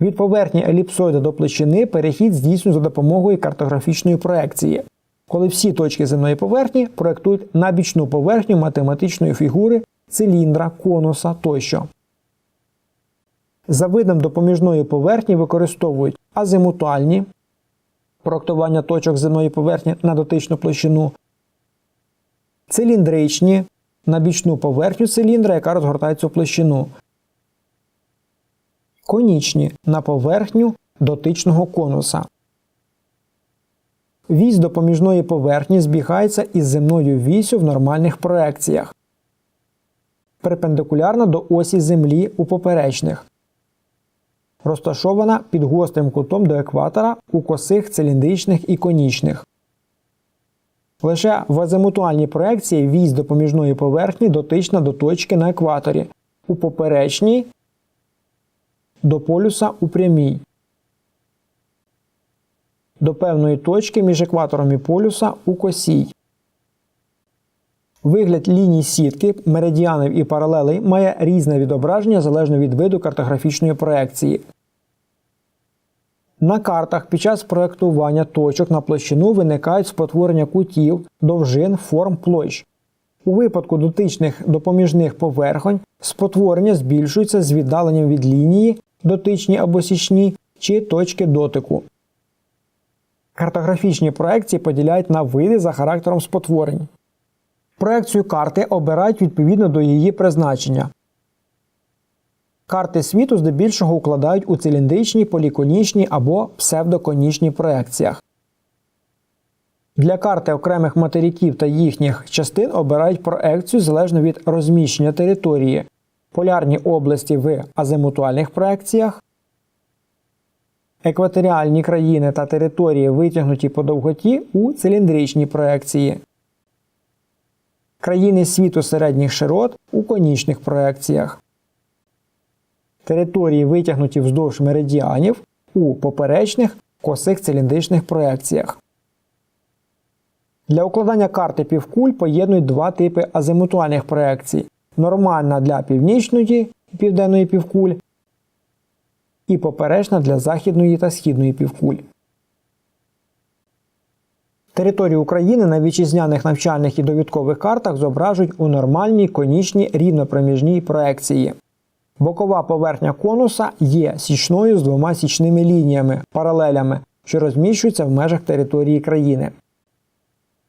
Від поверхні еліпсоїда до площини перехід здійснюється за допомогою картографічної проекції, коли всі точки земної поверхні проектують на бічну поверхню математичної фігури, циліндра, конуса тощо. За видом допоміжної поверхні використовують азимутальні проектування точок земної поверхні на дотичну площину, циліндричні на бічну поверхню циліндра, яка розгортається у площину, конічні на поверхню дотичного конуса. Вісь допоміжної поверхні збігається із земною вісю в нормальних проекціях, перпендикулярно до осі Землі у поперечних, розташована під гострим кутом до екватора у косих циліндричних і конічних. Лише в азимутуальній проекції вісь допоміжної поверхні дотична до точки на екваторі, у поперечній до полюса у прямій. До певної точки між екватором і полюса у косій. Вигляд ліній сітки, меридіанів і паралелей має різне відображення залежно від виду картографічної проекції. На картах під час проектування точок на площину виникають спотворення кутів, довжин, форм площ. У випадку дотичних допоміжних поверхонь спотворення збільшується з віддаленням від лінії, дотичні або січні чи точки дотику. Картографічні проекції поділяють на види за характером спотворень. Проекцію карти обирають відповідно до її призначення. Карти світу здебільшого укладають у циліндричні, поліконічні або псевдоконічні проекціях. Для карти окремих материків та їхніх частин обирають проекцію залежно від розміщення території, полярні області в азимутуальних проекціях, екваторіальні країни та території витягнуті по довготі у циліндричній проекції, країни світу середніх широт у конічних проекціях, території витягнуті вздовж меридіанів у поперечних косих циліндричних проекціях. Для укладання карти півкуль поєднують два типи азимутуальних проекцій: нормальна для північної і південної півкуль і поперечна для західної та східної півкуль. Територію України на вітчизняних навчальних і довідкових картах зображують у нормальній конічній рівнопроміжній проекції. Бокова поверхня конуса є січною з двома січними лініями, паралелями, що розміщуються в межах території країни.